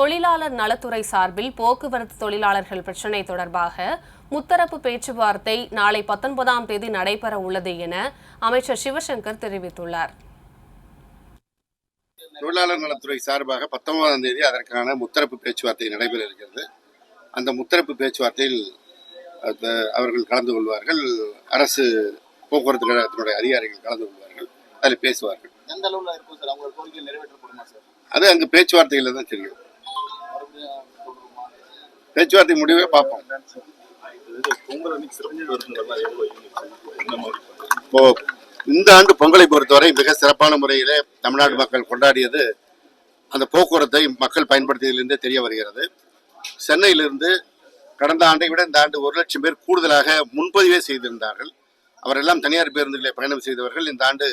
தொழிலாளர் நலத்துறை சார்பில் போக்குவரத்து தொழிலாளர்கள் பிரச்சினை தொடர்பாக முத்தரப்பு பேச்சுவார்த்தை நாளை பத்தொன்பதாம் தேதி நடைபெற உள்ளது என அமைச்சர் சிவசங்கர் தெரிவித்துள்ளார். தொழிலாளர் நலத்துறை சார்பாக பத்தொன்பதாம் தேதி அதற்கான முத்தரப்பு பேச்சுவார்த்தை நடைபெற இருக்கிறது. அந்த முத்தரப்பு பேச்சுவார்த்தையில் அவர்கள் கலந்து கொள்வார்கள். அரசு போக்குவரத்து கழகத்தினுடைய அதிகாரிகள் கலந்து கொள்வார்கள். அதில் பேசுவார்கள். எந்த அளவுல இருக்கும் சார்? அவங்க கோரிக்கை நிறைவேற்றப்படுமா சார்? அது அங்கு பேச்சுவார்த்தைகளில் தான் தெரியும். பேச்சுவார்த்தை முடிவே பார்ப்போம். இப்போ இந்த ஆண்டு பொங்கலை பொறுத்தவரை மிக சிறப்பான முறையிலே தமிழ்நாடு மக்கள் கொண்டாடியது அந்த போக்குவரத்தை மக்கள் பயன்படுத்தியதிலிருந்தே தெரிய வருகிறது. சென்னையிலிருந்து கடந்த ஆண்டை விட இந்த ஆண்டு ஒரு லட்சம் பேர் கூடுதலாக முன்பதிவே செய்திருந்தார்கள். அவரெல்லாம் தனியார் பேருந்துகளை பயணம் செய்தவர்கள். இந்த ஆண்டு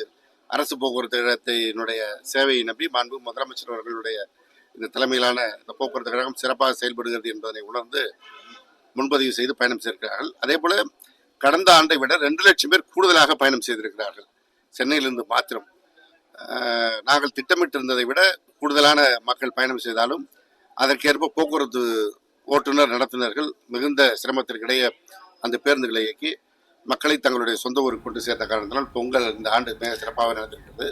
அரசு போக்குவரத்து கழகத்தினுடைய சேவையை நம்பி மாண்பு முதலமைச்சர் அவர்களுடைய இந்த தலைமையிலான இந்த போக்குவரத்து கழகம் சிறப்பாக செயல்படுகிறது என்பதனை உணர்ந்து முன்பதிவு செய்து பயணம் செய்திருக்கிறார்கள். அதே போல கடந்த ஆண்டை விட ரெண்டு லட்சம் பேர் கூடுதலாக பயணம் செய்திருக்கிறார்கள். சென்னையிலிருந்து மாத்திரம். நாங்கள் திட்டமிட்டிருந்ததை விட கூடுதலான மக்கள் பயணம் செய்தாலும் அதற்கேற்ப போக்குவரத்து ஓட்டுநர் நடத்துனர்கள் மிகுந்த சிரமத்திற்கிடையே அந்த பேருந்துகளை இயக்கி மக்களை தங்களுடைய சொந்த ஊருக்கு கொண்டு சேர்த்த காரணத்தினால் பொங்கல் இந்த ஆண்டு மிக சிறப்பாக நடந்திருக்கிறது.